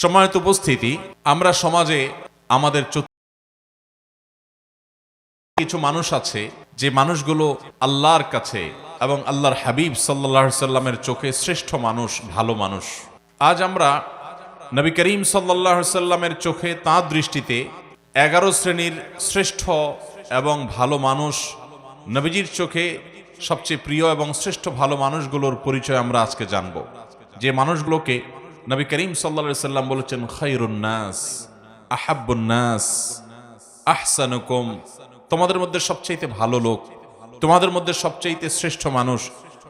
সম্মানিত উপস্থিতি, আমরা সমাজে আমাদের কিছু মানুষ আছে, যে মানুষগুলো আল্লাহর কাছে এবং আল্লাহর হাবিব সাল্লাহ সাল্লামের চোখে শ্রেষ্ঠ মানুষ, ভালো মানুষ। আজ আমরা নবী করিম সাল্লাহ সাল্লামের চোখে তাঁর দৃষ্টিতে এগারো শ্রেণির শ্রেষ্ঠ এবং ভালো মানুষ, নবীজির চোখে সবচেয়ে প্রিয় এবং শ্রেষ্ঠ ভালো মানুষগুলোর পরিচয় আমরা আজকে জানব। যে মানুষগুলোকে নবী করিম সাল্লা সাল্লাম বলেছেন খৈরুন্নাস আহাবুন্নাস আহসানুকুম। তোমাদের মধ্যে সবচাইতে ভালো লোক, তোমাদের মধ্যে সবচাইতে শ্রেষ্ঠ মানুষ,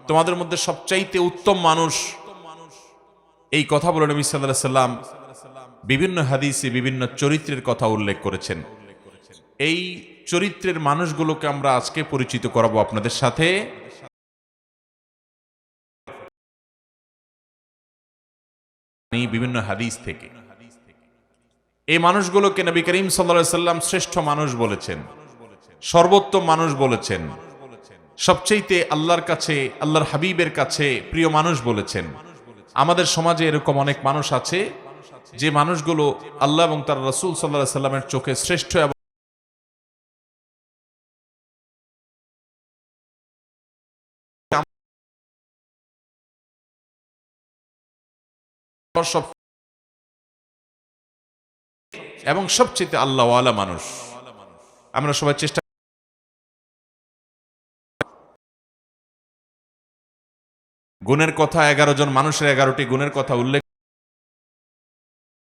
তোমাদের মধ্যে সবচাইতে উত্তম মানুষ। এই কথা বলে নবী সাল্লাহ সাল্লাম বিভিন্ন হাদিসে বিভিন্ন চরিত্রের কথা উল্লেখ করেছেন। এই চরিত্রের মানুষগুলোকে আমরা আজকে পরিচিত করাবো আপনাদের সাথে। বিভিন্ন হাদিস থেকে। এই মানুষগুলোকে নবী করিম সাল্লা সাল্লাম শ্রেষ্ঠ মানুষ বলেছেন, সর্বোত্তম মানুষ বলেছেন সবচেয়েতে আল্লাহর কাছে, আল্লাহর হাবিবের কাছে প্রিয় মানুষ বলেছেন। আমাদের সমাজে এরকম অনেক মানুষ আছে, যে মানুষগুলো আল্লাহ এবং তার রসুল সাল্লাহ সাল্লামের চোখে শ্রেষ্ঠ এবং সব এবং সবচেয়ে আল্লাহওয়ালা মানুষ। আমরা সবাই চেষ্টা গুণের কথা এগারো জন মানুষের এগারোটি গুণের কথা উল্লেখ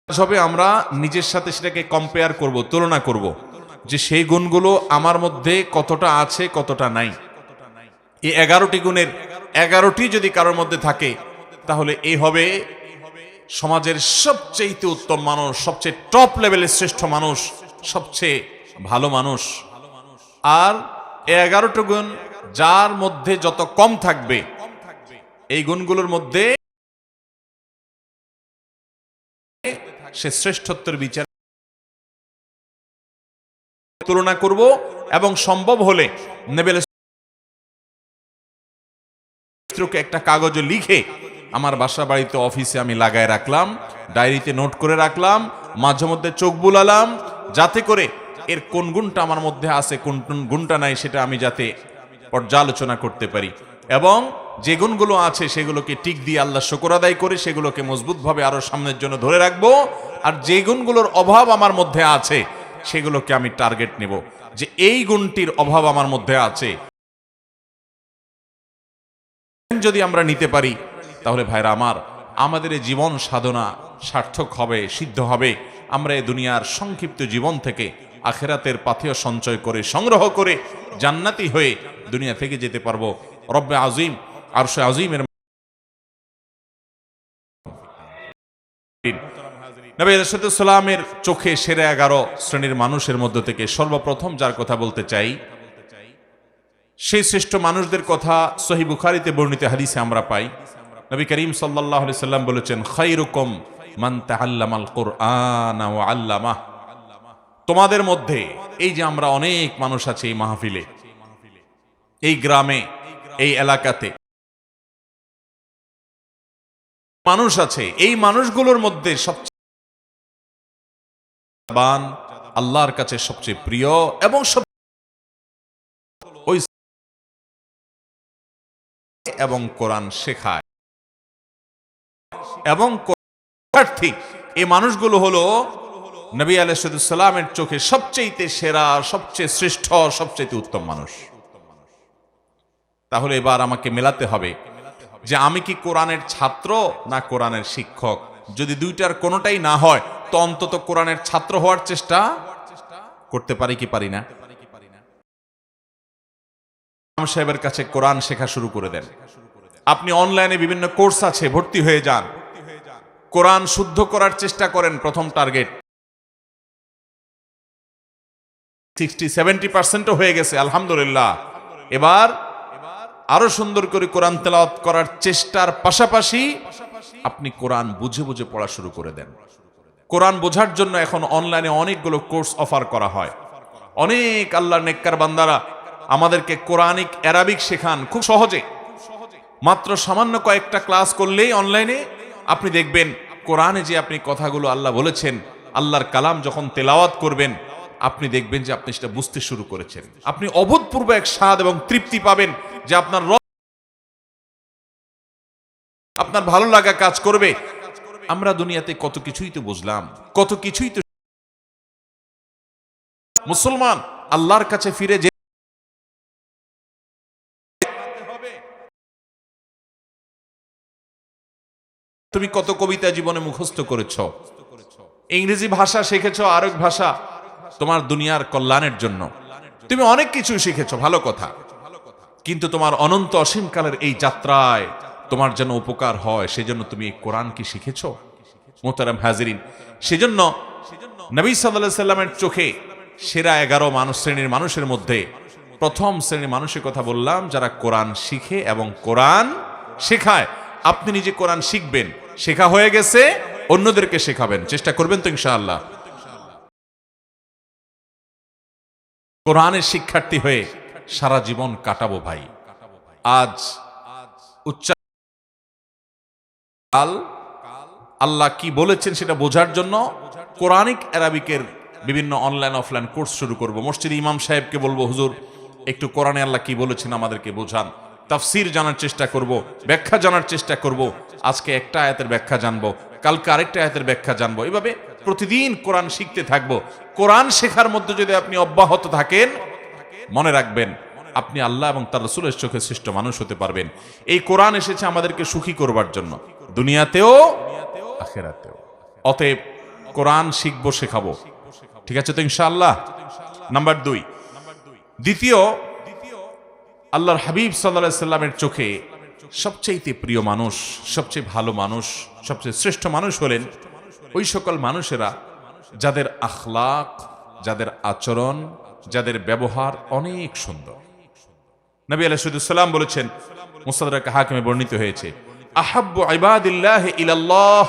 হবে আমরা নিজের সাথে সেটাকে কম্পেয়ার করব, তুলনা করব যে সেই গুণগুলো আমার মধ্যে কতটা আছে, কতটা নাই। এই এগারোটি গুণের, এগারোটি যদি কারোর মধ্যে থাকে, তাহলে এই হবে সমাজের সবচেয়ে উত্তম মানুষ, সবচেয়ে টপ লেভেলের শ্রেষ্ঠ মানুষ, সবচেয়ে ভালো মানুষ। আর এগারোটা গুণ যার মধ্যে যত কম থাকবে, এই গুণগুলোর মধ্যে সে শ্রেষ্ঠত্বের বিচার তুলনা করব এবং সম্ভব হলে নেবেল একটা কাগজে লিখে আমার বাসা বাড়িতে অফিসে আমি লাগায় রাখলাম, ডায়েরিতে নোট করে রাখলাম, মাঝে মধ্যে চোখ বুলালাম, যাতে করে এর কোন গুণটা আমার মধ্যে আছে, কোন গুণটা নাই সেটা আমি যাতে পর্যালোচনা করতে পারি। এবং যে গুণগুলো আছে সেগুলোকে টিক দিয়ে আল্লাহ শকর আদায় করে, সেগুলোকে মজবুতভাবে আরও সামনের জন্য ধরে রাখব। আর যে গুণগুলোর অভাব আমার মধ্যে আছে, সেগুলোকে আমি টার্গেট নেব যে এই গুণটির অভাব আমার মধ্যে আছে। যদি আমরা নিতে পারি তাহলে ভাইরা আমার, আমাদের এই জীবন সাধনা সার্থক হবে, সিদ্ধ হবে। আমরা এই দুনিয়ার সংক্ষিপ্ত জীবন থেকে আখেরাতের পাথেয় সঞ্চয় করে, সংগ্রহ করে জান্নাতি হয়ে দুনিয়া থেকে যেতে পারব। রব্বে আজিম আর সে আজিমের সালামের চোখে সেরা এগারো শ্রেণির মানুষের মধ্য থেকে সর্বপ্রথম যার কথা বলতে চাই, সেই শ্রেষ্ঠ মানুষদের কথা সহি বুখারিতে বর্ণিত হাদিসে আমরা পাই। নবী করিম সাল্লাহ সাল্লাম বলেছেন খৈরকম মান তোমাদের মধ্যে এই যে আমরা অনেক মানুষ আছে এই মাহফিলে, এই গ্রামে, এই এলাকাতে মানুষ আছে, এই মানুষগুলোর মধ্যে সবচেয়ে আল্লাহর কাছে সবচেয়ে প্রিয় এবং সব ওই এবং কোরআন শেখায়। এবং প্রার্থী এই মানুষগুলো হলো নবী আলাইসালামের চোখে সবচেয়ে সেরা, সবচেয়ে শ্রেষ্ঠ সবচেয়ে উত্তম মানুষ। তাহলে এবার আমাকে মেলাতে হবে যে আমি কি কোরআনের ছাত্র না কোরআনের শিক্ষক? যদি দুইটার কোনোটাই না হয়, তো অন্তত কোরআনের ছাত্র হওয়ার চেষ্টা করতে পারি কি পারি না? সাহেবের কাছে কোরআন শেখা শুরু করে দেন। আপনি অনলাইনে বিভিন্ন কোর্স আছে, ভর্তি হয়ে যান। কোরআন শুদ্ধ করার চেষ্টা করেন প্রথম টার্গেট। সিক্সটি সেভেন্টি পার্সেন্টও হয়ে গেছে, আলহামদুলিল্লাহ। এবার আরও সুন্দর করে কোরআন তেলাওয়াত করার চেষ্টার পাশাপাশি আপনি কোরআন বুঝে বুঝে পড়া শুরু করে দেন। কোরআন বোঝার জন্য এখন অনলাইনে অনেকগুলো কোর্স অফার করা হয়। অনেক আল্লাহ নেককার বান্দারা আমাদেরকে কোরআনিক, অ্যারাবিক শেখান, খুব সহজে। মাত্র সামান্য কয়েকটা ক্লাস করলেই অনলাইনে আপনি দেখবেন, কোরআনে যে আপনি কথাগুলো আল্লাহ বলেছেন, আল্লাহর কালাম যখন তেলাওয়াত করবেন, আপনি দেখবেন যে আপনি সেটা বুঝতে শুরু করেছেন। আপনি অভূতপূর্ব এক স্বাদ এবং তৃপ্তি পাবেন যে আপনার আপনার ভালো লাগা কাজ করবে। আমরা দুনিয়াতে কত কিছুই তো বুঝলাম, কত কিছুই তো মুসলমান আল্লাহর কাছে ফিরে যে তুমি কত কবিতা জীবনে মুখস্থ করেছ? ইংরেজি ভাষা শিখেছ আরেক ভাষা তোমার দুনিয়ার কল্যাণের জন্য। তুমি অনেক কিছু শিখেছ, ভালো কথা। কিন্তু তোমার অনন্ত অসীমকালের এই যাত্রায় তোমার যেন উপকার হয়, সেজন্য তুমি এই কোরআন কি শিখেছ? মোতারাম হাজিরিন, সেজন্য নবী সাল্লাহ সাল্লামের চোখে সেরা এগারো মানুষ শ্রেণির মানুষের মধ্যে প্রথম শ্রেণির মানুষের কথা বললাম, যারা কোরআন শিখে এবং কোরআন শেখায়। আপনি নিজে কোরআন শিখবেন শেখা হয়ে গেছে, অন্যদেরকে শেখাবেন। চেষ্টা করবেন তো ইনশাআল্লাহ। কোরআনের শিক্ষার্থী হয়ে সারা জীবন কাটাবো ভাই। আজ উচ্চার আল্লাহ কি বলেছেন সেটা বোঝার জন্য কোরআনিক অ্যারাবিকের বিভিন্ন অনলাইন অফলাইন কোর্স শুরু করব। মসজিদ ইমাম সাহেবকে বলব, হুজুর, একটু কোরআনে আল্লাহ কি বলেছেন আমাদেরকে বোঝান। তাফসির জানার চেষ্টা করব, ব্যাখ্যা জানার চেষ্টা করব। আজকে একটা আয়াতের ব্যাখ্যা জানব, কালকে আরেকটা আয়াতের ব্যাখ্যা জানব। এভাবে প্রতিদিন কোরআন শিখতে থাকব। কোরআন শেখার মধ্যে যদি আপনি অব্যাহত থাকেন, মনে রাখবেন, আপনি আল্লাহ এবং তার রসুলের চোখে শ্রেষ্ঠ মানুষ হতে পারবেন। এই কোরআন এসেছে আমাদেরকে সুখী করবার জন্য, দুনিয়াতেও, আখেরাতেও। অতএব কোরআন শিখব, শেখাবো। ঠিক আছে তো ইনশাআল্লাহ? নাম্বার দুই। দ্বিতীয় আল্লাহর হাবিব সাল্লাহ সাল্লামের চোখে সবচেয়ে প্রিয় মানুষ, সবচেয়ে ভালো মানুষ, সবচেয়ে শ্রেষ্ঠ মানুষ হলেন ওই সকল মানুষেরা যাদের আখলাক, যাদের আচরণ, যাদের ব্যবহার অনেক সুন্দর। নবী আলাইসাল্লাম বলেছেন মুসাদরাকে হাকিমে বর্ণিত হয়েছে, আহাব্বু ইবাদিল্লাহ ইলাল্লাহ,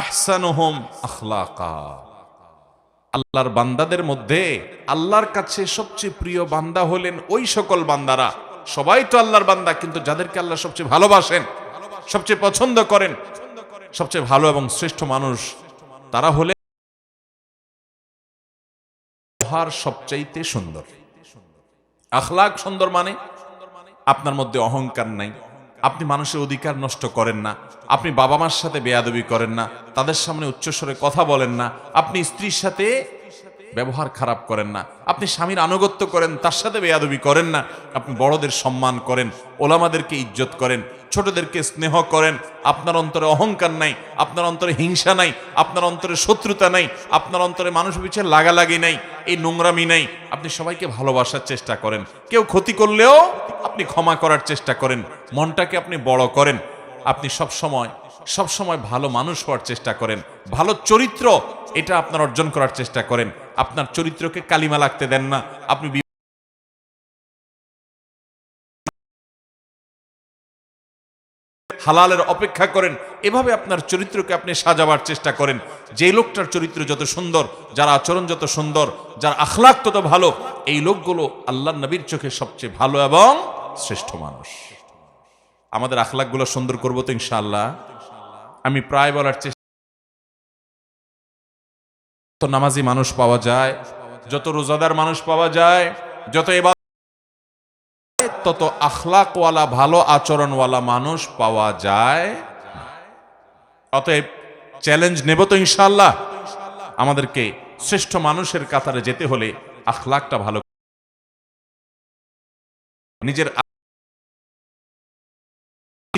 আহসানুহুম আখলাকা। আল্লাহর বান্দাদের মধ্যে আল্লাহর কাছে সবচেয়ে প্রিয় বান্দা হলেন ওই সকল বান্দারা। সবাই তো আল্লাহর বান্দা, কিন্তু যাদেরকে আল্লাহ সবচেয়ে ভালোবাসেন, সবচেয়ে পছন্দ করেন, সবচেয়ে ভালো এবং শ্রেষ্ঠ মানুষ, তারা হলে ব্যবহার সবচাইতে সুন্দর। আখলাক সুন্দর মানে আপনার মধ্যে অহংকার নাই, আপনি মানুষের অধিকার নষ্ট করেন না, আপনি বাবা মার সাথে বেয়াদবি করেন না তাদের সামনে উচ্চস্বরে কথা বলেন না। আপনি স্ত্রীর সাথে ব্যবহার খারাপ করেন না। আপনি স্বামীর আনুগত্য করেন, তার সাথে বেয়াদবি করেন না। আপনি বড়দের সম্মান করেন, ওলামাদেরকে ইজ্জত করেন, ছোটদেরকে স্নেহ করেন। আপনার অন্তরে অহংকার নাই, আপনার অন্তরে হিংসা নাই, আপনার অন্তরে শত্রুতা নাই, আপনার অন্তরে মানুষ পিছিয়ে লাগালাগি নাই, এই নোংরামি নাই। আপনি সবাইকে ভালোবাসার চেষ্টা করেন। কেউ ক্ষতি করলেও আপনি ক্ষমা করার চেষ্টা করেন। মনটাকে আপনি বড় করেন। আপনি সব সময় সব সময় ভালো মানুষ হওয়ার চেষ্টা করেন। ভালো চরিত্র, এটা আপনার অর্জন করার চেষ্টা করেন। আপনার চরিত্রকে কালিমা লাগতে দেন না। আপনি হালালের অপেক্ষা করেন। এভাবে আপনার চরিত্রকে আপনি সাজাবার চেষ্টা করেন। যে লোকটার চরিত্র যত সুন্দর, যার আচরণ যত সুন্দর, যার আখলাক তত ভালো, এই লোকগুলো আল্লাহ নবীর চোখে সবচেয়ে ভালো এবং শ্রেষ্ঠ মানুষ। আমাদের আখলাকগুলো সুন্দর করব তো ইনশাআল্লাহ। আমি প্রায় বলার চেষ্টা নামাজি মানুষ পাওয়া যায়, যত রোজাদার মানুষ পাওয়া যায়, যত এবার তত আখলাকওয়ালা, ভালো আচরণওয়ালা মানুষ পাওয়া যায় অতএব চ্যালেঞ্জ নেব তো ইনশাল্লাহ আমাদেরকে শ্রেষ্ঠ মানুষের কাতারে যেতে হলে আখলাকটা ভালো নিজের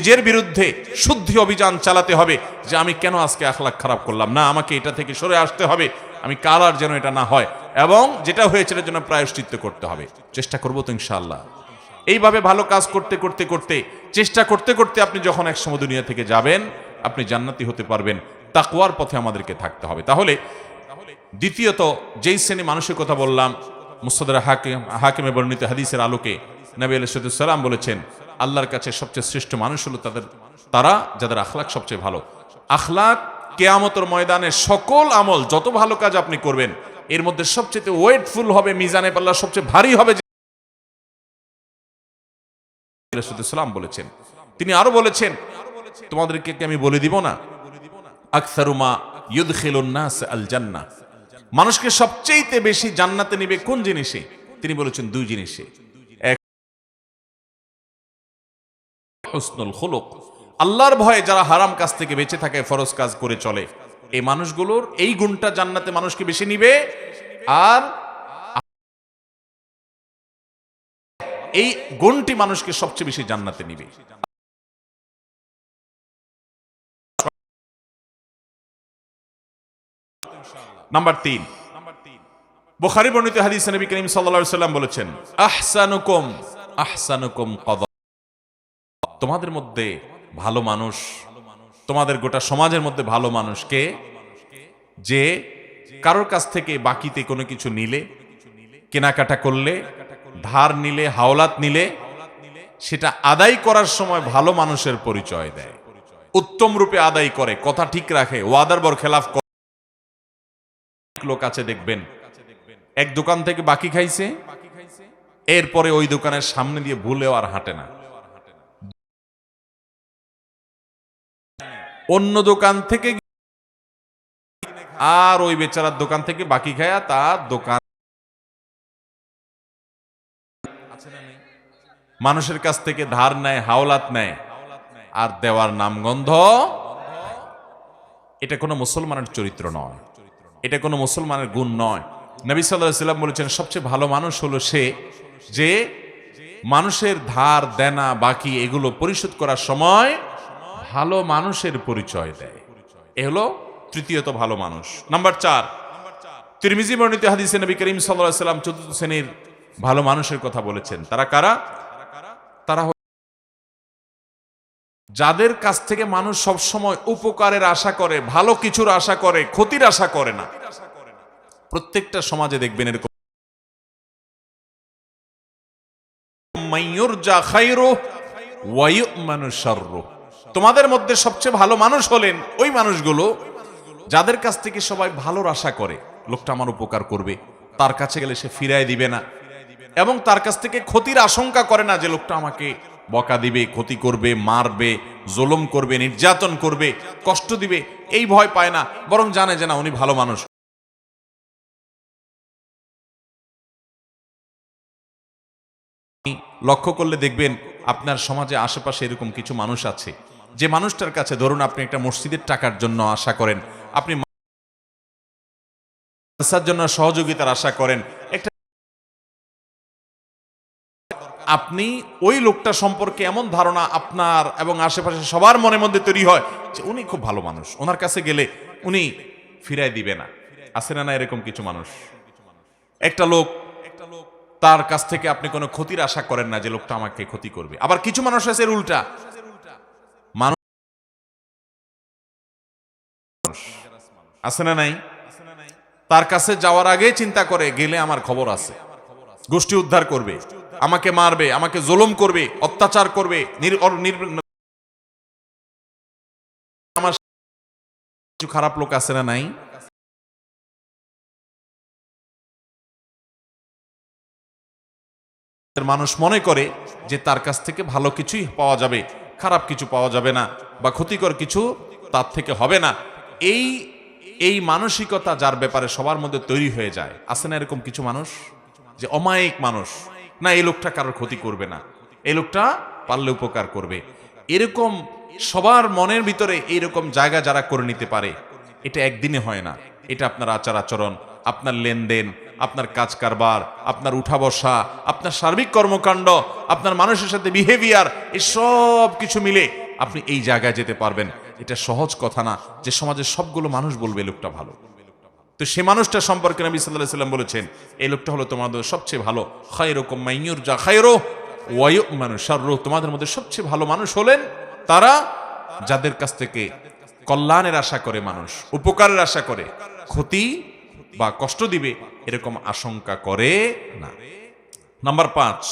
নিজের বিরুদ্ধে শুদ্ধি অভিযান চালাতে হবে যে আমি কেন আজকে আখলাক খারাপ করলাম। না, আমাকে এটা থেকে সরে আসতে হবে। আমি কাল আর যেন এটা না হয়। এবং যেটা হয়েছে জন্য প্রায়শ্চিত্ত করতে হবে। চেষ্টা করব তো ইনশাআল্লাহ। এইভাবে ভালো কাজ করতে করতে করতে, চেষ্টা করতে করতে আপনি যখন এক সময় দুনিয়া থেকে যাবেন, আপনি জান্নাতি হতে পারবেন। তাকওয়ার পথে আমাদেরকে থাকতে হবে। তাহলে দ্বিতীয়ত, যেই শ্রেণি মানুষের কথা বললাম, মুস্তদরা হাকিম, হাকিমে বর্ণিত হাদিসের আলোকে নবী আলাইসাল্লাম বলেছেন আল্লাহর কাছে সবচেয়ে শ্রেষ্ঠ মানুষ হলো তাদের তারা, যাদের আখলাক সবচেয়ে ভালো। আখলাক কেয়ামতর ময়দানে সকল আমল, যত ভালো কাজ আপনি করবেন, এর মধ্যে সবচেয়ে ওয়েটফুল হবে, মিজানে পাল্লা সবচেয়ে ভারী হবে সাল্লাম বলেছেন। তিনি আরও বলেছেন, তোমাদেরকে আমি বলে দিব না? আকসারুমা ইউদখিলুন্নাস আল জান্নাহ। মানুষকে সবচেয়েতে বেশি জান্নাতে নিবে কোন জিনিসে? তিনি বলেছেন দুই জিনিসে। হুসনুল খুলুক। আল্লাহর ভয়ে যারা হারাম কাজ থেকে বেঁচে থাকে, ফরজ কাজ করে চলে। এই মানুষগুলোর এই গুণটা জান্নাতে মানুষকে বেশি নিবে। আর এই গুণটি মানুষকে সবচেয়ে বেশি জান্নাতে নিবে। নাম্বার তিন। বুখারী বর্ণিত হাদিস নবী করিম আলাইহি সাল্লাম বলেছেন, আহসানুকুম আহসানুকুম কদ তোমাদের মধ্যে ভালো মানুষ, তোমাদের গোটা সমাজের মধ্যে ভালো মানুষকে যে কারোর কাছ থেকে বাকিতে কোনো কিছু নিলে, কেনাকাটা করলে, ধার নিলে, হাওলাত নিলে, সেটা আদায় করার সময় ভালো মানুষের পরিচয় দেয়। উত্তম রূপে আদায় করে, কথা ঠিক রাখে, ওয়াদার বর খেলাফ লোক আছে, দেখবেন। এক দোকান থেকে বাকি খাইছে, এরপরে ওই দোকানের সামনে দিয়ে ভুলেও আর হাঁটে না। অন্য দোকান থেকে আর ওই বেচারার দোকান থেকে বাকি খায়া তার দোকান মানুষের কাছ থেকে ধার নেয়, হাওলাত নেয়, আর দেওয়ার নামগন্ধ এটা কোনো মুসলমানের চরিত্র নয়। এটা কোনো মুসলমানের গুণ নয়। নবী সাল্লাম বলেছেন, সবচেয়ে ভালো মানুষ হলো সে যে মানুষের ধার, দেনা, বাকি এগুলো পরিশোধ করার সময় ভালো মানুষের পরিচয় দেয়। এ হলো তৃতীয়ত ভালো মানুষ। নাম্বার চার, তিরমিজি বর্ণিত হাদিসে নবী করিম সাল্লাহ সাল্লাম চতুর্থ শ্রেণির ভালো মানুষের কথা বলেছেন। তারা কারা? তারা যাদের কাছ থেকে মানুষ সব সময় উপকারের আশা করে, ভালো কিছুর আশা করে, ক্ষতির আশা করে না। প্রত্যেকটা সমাজে দেখবেন এরকম। ওয়া ইউ'মানু শাররু। তোমাদের মধ্যে সবচেয়ে ভালো মানুষ হলেন ওই মানুষগুলো যাদের কাছ থেকে সবাই ভালোর আশা করে। লোকটা আমার উপকার করবে। তার কাছে গেলে সে ফিরায় দিবে না। এবং তার কাছ থেকে ক্ষতির আশঙ্কা করে না যে লোকটা আমাকে বকা দিবে, ক্ষতি করবে, মারবে, জুলুম করবে, নির্যাতন করবে, কষ্ট দিবে, এই ভয় পায় না, বরং জানে যে না, উনি ভালো মানুষ। লক্ষ্য করলে দেখবেন আপনার সমাজে আশেপাশে এরকম কিছু মানুষ আছে। যে মানুষটার কাছে ধরুন আপনি একটা মসজিদের টাকার জন্য আশা করেন, আপনি জন্য সহযোগিতার আশা করেন, একটা আপনি ওই লোকটা সম্পর্কে এমন ধারণা আপনার এবং আশেপাশে সবার মনের মধ্যে তৈরি হয় যে উনি খুব ভালো মানুষ। ওনার কাছে গেলে উনি ফিরাই দিবে না। আছে না না এরকম কিছু মানুষ? একটা লোক, তার কাছ থেকে আপনি কোনো ক্ষতির আশা করেন না যে লোকটা আমাকে ক্ষতি করবে। আবার কিছু মানুষ আছে এর উল্টা। আছে না নাই? তার কাছে যাওয়ার আগে চিন্তা করে, গেলে আমার খবর আছে। গোষ্ঠী উদ্ধার করবে। আমাকে মারবে, আমাকে জুলুম করবে, অত্যাচার করবে আমার কিছু খারাপ লোক আছে না নাই? মানুষ মনে করে যে তার কাছ থেকে ভালো কিছুই পাওয়া যাবে, খারাপ কিছু পাওয়া যাবে না, বা ক্ষতিকর কিছু তার থেকে হবে না। এই এই মানসিকতা যার ব্যাপারে সবার মধ্যে তৈরি হয়ে যায়, আছে না এরকম কিছু মানুষ? যে অমায়িক মানুষ। না, এই লোকটা কারোর ক্ষতি করবে না। এই লোকটা পারলে উপকার করবে। এরকম সবার মনের ভিতরে এইরকম জায়গা যারা করে নিতে পারে, এটা একদিনে হয় না। এটা আপনার আচার আচরণ, আপনার লেনদেন, আপনার কাজ কারবার, আপনার উঠা বসা, আপনার সার্বিক কর্মকাণ্ড, আপনার মানুষের সাথে বিহেভিয়ার এই সব কিছু মিলে আপনি এই জায়গায় যেতে পারবেন। এটা সহজ কথা না যে সমাজের সবগুলো মানুষ বলবে লোকটা ভালো। তো সে মানুষটা সম্পর্কে নবী সাল্লাহ সাল্লাম বলেছেন, এই লোকটা হলো তোমাদের সবচেয়ে ভালো। খায়রকম মাইয়ুর যা খায়রো ওয়ায়ু মানুষ তোমাদের মধ্যে সবচেয়ে ভালো মানুষ হলেন তারা যাদের কাছ থেকে কল্যাণের আশা করে মানুষ, উপকারের আশা করে, ক্ষতি বা কষ্ট দিবে এরকম আশঙ্কা করে না। নাম্বার পাঁচ,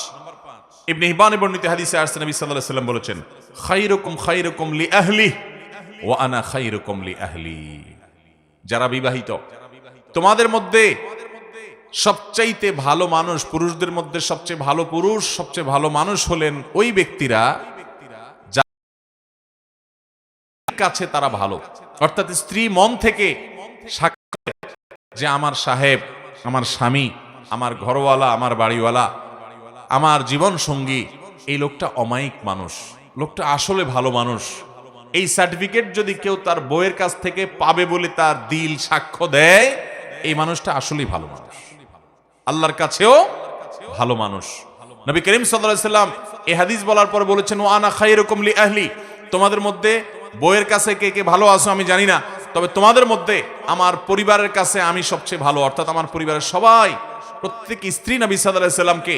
ইবনে হিবানে বর্ণিত হাদিসে আসছে নবী আলাইহি সাল্লাম বলেছেন খাইরুকুম খাইরুকুম লি আহলি ওয়া আনা খাইরুকুম লি আহলি। যারা বিবাহিত, তোমাদের মধ্যে সবচাইতে ভালো মানুষ, পুরুষদের মধ্যে সবচেয়ে ভালো পুরুষ, সবচেয়ে ভালো মানুষ হলেন ওই ব্যক্তিরা কাছে তারা ভালো। অর্থাৎ স্ত্রী মন থেকে যে আমার সাহেব, আমার স্বামী, আমার ঘরওয়ালা, আমার বাড়িওয়ালা, আমার জীবন সঙ্গী এই লোকটা অমায়িক মানুষ, লোকটা আসলে ভালো মানুষ। এই সার্টিফিকেট যদি কেউ তার বইয়ের কাছ থেকে পাবে বলে তার দিল, সাক্ষ্য দেয়, এই মানুষটা আসলেই ভালো মানুষ। আল্লাহর কাছেও ভালো মানুষ। নবী করিম সাল্লাম এ হাদিস বলার পর বলেছেন ও আনা খাইরুকুম লি আহলি। তোমাদের মধ্যে বইয়ের কাছে কে কে ভালো আছো আমি জানি না, তবে তোমাদের মধ্যে আমার পরিবারের কাছে আমি সবচেয়ে ভালো, অর্থাৎ আমার পরিবারের সবাই, প্রত্যেক স্ত্রী নবী আলাইহি সাল্লামকে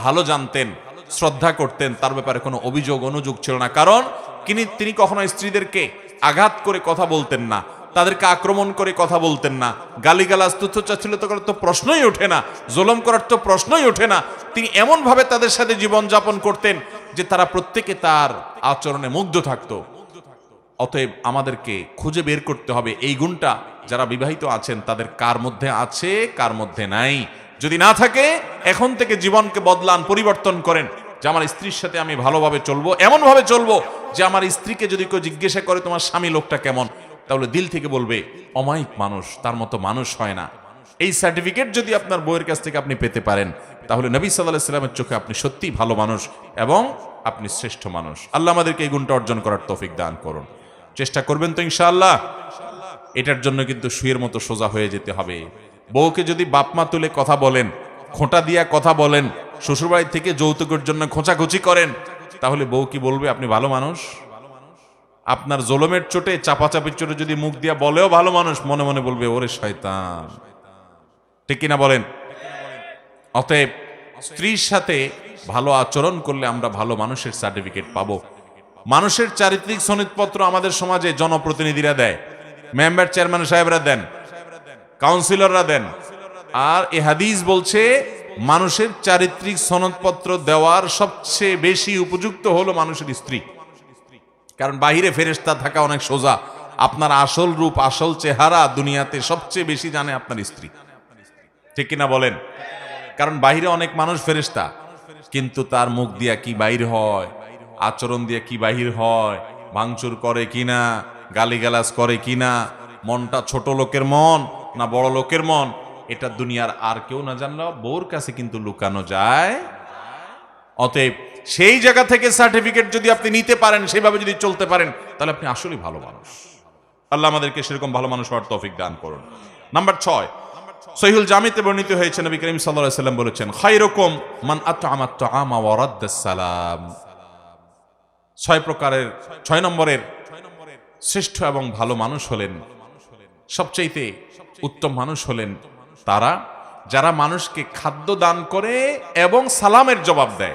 ভালো জানতেন। শ্রদ্ধা করতেন, তার ব্যাপারে কোনো অভিযোগ, অনুযোগ ছিল না। কারণ তিনি তিনি কখনো স্ত্রীদেরকে আঘাত করে কথা বলতেন না, তাদেরকে আক্রমণ করে কথা বলতেন না। গালিগালাজ তুচ্ছাচ্ছিল তো করার তো প্রশ্নই ওঠে না, জোলম করার তো প্রশ্নই ওঠে না। তিনি এমনভাবে তাদের সাথে জীবন যাপন করতেন যে তারা প্রত্যেকে তার আচরণে মুগ্ধ থাকতো। অতএব আমাদেরকে খুঁজে বের করতে হবে। এই গুণটা যারা বিবাহিত আছেন, তাদের কার মধ্যে আছে, কার মধ্যে নাই? যদি না থাকে, এখন থেকে জীবনকে বদলান, পরিবর্তন করেন যে আমার স্ত্রীর সাথে আমি ভালোভাবে চলবো, এমনভাবে চলবো যে আমার স্ত্রীকে যদি কেউ জিজ্ঞাসা করে তোমার স্বামী লোকটা কেমন, তাহলে দিল থেকে বলবে, অমায়িক মানুষ, তার মতো মানুষ হয় না। এই সার্টিফিকেট যদি আপনার বইয়ের কাছ থেকে আপনি পেতে পারেন, তাহলে নবী সাল্লাহ সাল্লামের চোখে আপনি সত্যিই ভালো মানুষ এবং আপনি শ্রেষ্ঠ মানুষ। আল্লাহ আমাদেরকে এই গুণটা অর্জন করার তৌফিক দান করুন। চেষ্টা করবেন তো ইনশাআল্লাহ? এটার জন্য কিন্তু শুয়ের মতো সোজা হয়ে যেতে হবে। বউকে যদি বাপমা তুলে কথা বলেন, খোঁটা দিয়া কথা বলেন, শ্বশুরবাড়ি থেকে যৌতুকের জন্য খোঁচাখুচি করেন, তাহলে বউ কি বলবে, আপনি ভালো মানুষ? আপনার জলমের চোটে, চাপাচাপির চোটে যদি মুখ দিয়া বলেও ভালো মানুষ, মনে মনে বলবে, ওরে শয়তান। ঠিক কিনা বলেন? অতএব, স্ত্রীর সাথে ভালো আচরণ করলে আমরা ভালো মানুষের সার্টিফিকেট পাবো। মানুষের চারিত্রিক সনদপত্র আমাদের সমাজে জনপ্রতিনিধিরা দেয়। মেম্বার চেয়ারম্যান সাহেবরা দেন। কাউন্সিলররা দেন। আর এ হাদিস বলছে, মানুষের চারিত্রিক সনদপত্র দেওয়ার সবচেয়ে বেশি উপযুক্ত হলো মানুষের স্ত্রী। কারণ বাহিরে ফেরেশতা থাকা অনেক সোজা। আপনার আসল রূপ, আসল চেহারা দুনিয়াতে সবচেয়ে বেশি জানে আপনার স্ত্রী। ঠিক কিনা বলেন? কারণ বাহিরে অনেক মানুষ ফেরেশতা, কিন্তু তার মুখ দিয়া কি বাহির হয়? আচরণ দিয়ে কি বাহির হয়? ভাঙচুর করে কিনা? গালিগালাজ করে কিনা? মনটা ছোট লোকের মন না বড় লোকের মন, এটা দুনিয়ার আর কেউ না জানলেও বউর কাছে কিন্তু লুকানো যায়। অতএব সেই জায়গা থেকে সার্টিফিকেট যদি আপনি নিতে পারেন সেভাবে যদি চলতে পারেন, তাহলে আপনি আসলেই ভালো মানুষ। আল্লাহ আমাদেরকে সেরকম ভালো মানুষ হওয়ার তৌফিক দান করুন। নাম্বার ছয়, সহিহুল জামিতে বর্ণিত হয়েছে, নবী করিম আলাইহি সাল্লাম বলেছেন, খায়রুকুম মান সালাম। ছয় প্রকারের, ছয় নম্বরের শ্রেষ্ঠ এবং ভালো মানুষ হলেন সবচাইতে উত্তম মানুষ হলেন তারা, যারা মানুষকে খাদ্য দান করে এবং সালামের জবাব দেয়।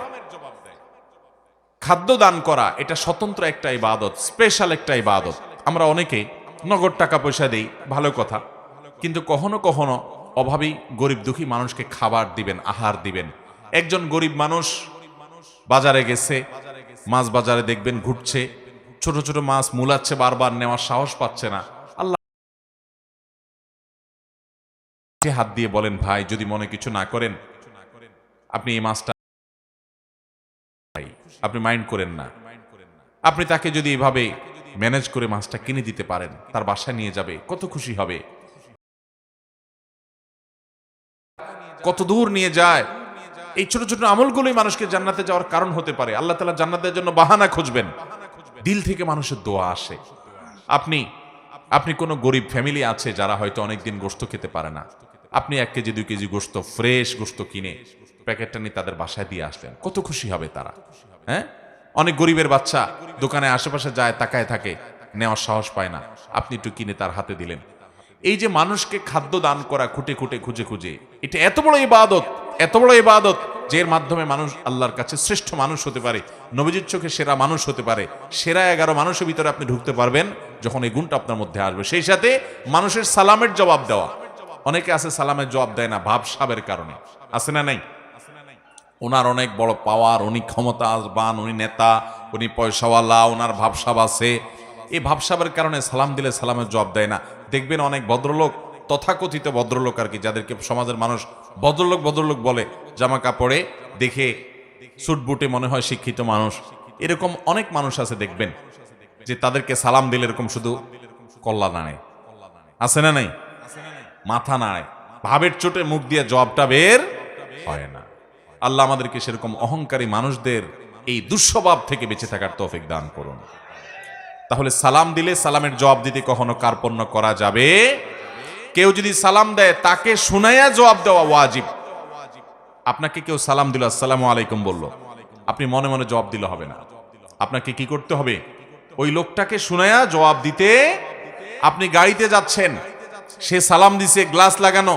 খাদ্য দান করা, এটা স্বতন্ত্র একটা ইবাদত স্পেশাল একটা ইবাদত। আমরা অনেকে নগদ টাকা পয়সা দেই, ভালো কথা। কিন্তু কখনো কখনো অভাবী, গরিব দুঃখী মানুষকে খাবার দিবেন, আহার দিবেন। একজন গরিব মানুষ বাজারে গেছে, মাছ বাজারে দেখবেন ঘুরছে, ছোট ছোট মাছ মুলাচ্ছে, বারবার নেওয়ার সাহস পাচ্ছে না। হাত দিয়ে বলেন, ভাই, যদি মনে কিছু না করেন, আপনি এই মাছটা আপনি মাইন্ড করেন না। আপনি তাকে যদি এভাবে ম্যানেজ করে মাছটা কিনে দিতে পারেন, তার বাসায় নিয়ে যাবে, কত খুশি হবে। কত দূর নিয়ে যায়। এই ছোট ছোট আমলগুলোই মানুষকে জান্নাতে যাওয়ার কারণ হতে পারে। আল্লাহ তালা জান্নাতের জন্য বাহানা খুঁজবেন। দিল থেকে মানুষের দোয়া আসে। আপনি আপনি কোনো গরিব ফ্যামিলি আছে যারা হয়তো অনেকদিন গোস্ত খেতে পারে না। আপনি এক কেজি, দুই কেজি গোস্ত ফ্রেশ গোস্ত কিনে প্যাকেটটা নিয়ে তাদের বাসায় দিয়ে আসলেন। কত খুশি হবে তারা হ্যাঁ? অনেক গরিবের বাচ্চা দোকানে আশেপাশে যায়, তাকায় থাকে, নেওয়ার সাহস পায় না। আপনি একটু কিনে তার হাতে দিলেন। এই যে মানুষকে খাদ্য দান করা খুঁটে খুঁটে, খুঁজে খুঁজে, এটা এত বড় ইবাদত, এত বড় ইবাদত যে এর মাধ্যমে মানুষ আল্লাহর কাছে শ্রেষ্ঠ মানুষ হতে পারে, নবীজির চোখে সেরা মানুষ হতে পারে, সেরা এগারো মানুষের ভিতরে আপনি ঢুকতে পারবেন যখন এই গুণটা আপনার মধ্যে আসবে। সেই সাথে মানুষের সালামের জবাব দেওয়া অনেকে আছে সালামের জবাব দেয় না ভাবসাবের কারণে। আছে না নাই? ওনার অনেক বড় পাওয়ার উনি ক্ষমতা আসবান উনি নেতা, উনি পয়সাওয়ালা ওনার ভাবসাব আছে। এই ভাবসাবের কারণে সালাম দিলে সালামের জবাব দেয় না। দেখবেন অনেক ভদ্রলোক, তথাকথিত ভদ্রলোক আর কি, যাদেরকে সমাজের মানুষ ভদ্রলোক ভদ্রলোক বলে, জামা কাপড়ে দেখে সুট বুটে মনে হয় শিক্ষিত মানুষ। এরকম অনেক মানুষ আছে দেখবেন, যে তাদেরকে সালাম দিলে এরকম শুধু কল্লা নাড়ে আছে না নাই? মাথা নাড়ে ভাবের চোটে মুখ দিয়ে জবাবটা বের হয় না। আল্লাহ আমাদেরকে সেরকম অহংকারী মানুষদের এই দুঃস্বভাব থেকে বেঁচে থাকার তৌফিক দান করুন। তাহলে সালাম দিলে সালামের জবাব দিতে কখনো কার্পণ্য করা যাবে? কেউ যদি সালাম দেয়, তাকে শুনাইয়া জবাব দেওয়া ওয়াজিব। আপনাকে কেউ সালাম দিল, আসসালামু আলাইকুম বলল। আপনি মনে মনে জবাব দিলে হবে না। আপনাকে কি করতে হবে? ওই লোকটাকে শুনাইয়া জবাব দিতে আপনি গাড়িতে যাচ্ছেন। সে সালাম দিছে, গ্লাস লাগানো।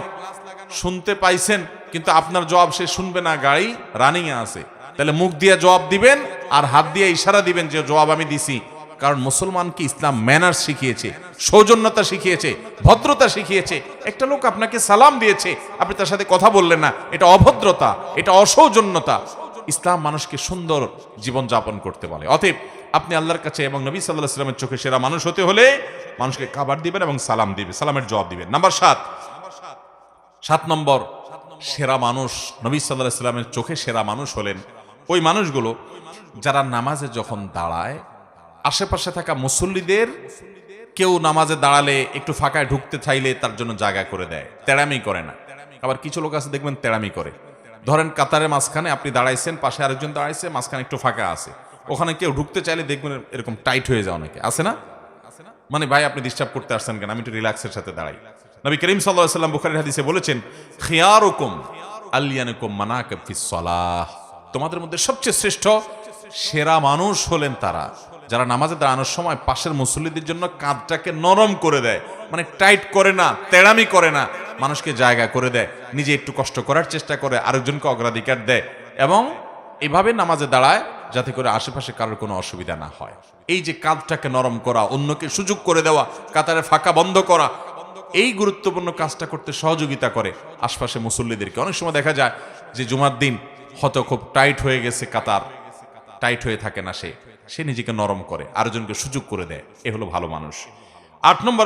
শুনতে পাইছেন, কিন্তু আপনার জবাব সে শুনবে না, গাড়ি রানিং আছে। তাহলে মুখ দিয়ে জবাব দিবেন আর হাত দিয়ে ইশারা দিবেন যে জবাব আমি দিছি। কারণ মুসলমানকে ইসলাম ম্যানার শিখিয়েছে, সৌজন্যতা শিখিয়েছে, ভদ্রতা শিখিয়েছে। একটা লোক আপনাকে সালাম দিয়েছে, আপনি তার সাথে কথা বললেন না। এটা অভদ্রতা, এটা অসৌজন্যতা। ইসলাম মানুষকে সুন্দর জীবন যাপন করতে বলে। অতএব আপনি আল্লাহর কাছে এবং নবী সাল্লাহ সাল্লামের চোখে সেরা মানুষ হতে হলে মানুষকে খাবার দিবেন এবং সালাম দিবে সালামের জবাব দিবেন। নাম্বার সাত। সাত নম্বর, সেরা মানুষ, নবী সাল্লাহ সাল্লামের চোখে সেরা মানুষ হলেন ওই মানুষগুলো যারা নামাজে যখন দাঁড়ায়, আশেপাশে থাকা মুসল্লিদের কেউ নামাজে দাঁড়ালে একটু ফাঁকায় ঢুকতে চাইলে তার জন্য জায়গা করে দেয়, তেড়ামি করে না। আবার কিছু লোক আছে দেখবেন তেড়ামি করে। ধরেন কাতারের মাঝখানে আপনি দাঁড়াইছেন, পাশে আরেকজন দাঁড়াইছে, মাঝখানে একটু ফাঁকা আছে। ওখানে কেউ ঢুকতে চাইলে দেখবেন এরকম টাইট হয়ে যায় অনেকে। আছে না? মানে ভাই আপনি ডিস্টার্ব করতে আসছেন কেন? আমি একটু রিল্যাক্সের সাথে দাঁড়াই। নবী করিম সাল্লাহ সাল্লাম বুখারীর হাদিসে বলেছেন খিয়ারুকুম আলিয়ানুকুম মানাকাব ফিস সালাহ। তোমাদের মধ্যে সবচেয়ে শ্রেষ্ঠ সেরা মানুষ হলেন তারা যারা নামাজে দাঁড়ানোর সময় পাশের মুসল্লিদের জন্য কাঁধটাকে নরম করে দেয়। মানে টাইট করে না তেড়ামি করে না মানুষকে জায়গা করে দেয়। নিজে একটু কষ্ট করার চেষ্টা করে আরেকজনকে অগ্রাধিকার দেয়। এবং এভাবে নামাজে দাঁড়ায় যাতে করে আশেপাশে কারোর কোনো অসুবিধা না হয়। এই যে কাঁধটাকে নরম করা, অন্যকে সুযোগ করে দেওয়া, কাতারে ফাঁকা বন্ধ করা, এই গুরুত্বপূর্ণ কাজটা করতে সহযোগিতা করে আশপাশে মুসল্লিদেরকে। অনেক সময় দেখা যায় যে জুমার দিন হয়তো খুব টাইট হয়ে গেছে কাতার, টাইট হয়ে থাকে না সে। সে নিজেকে নরম করে, আরেকজনকে সুযোগ করে দেয়। এ হলো ভালো মানুষ। আট নম্বর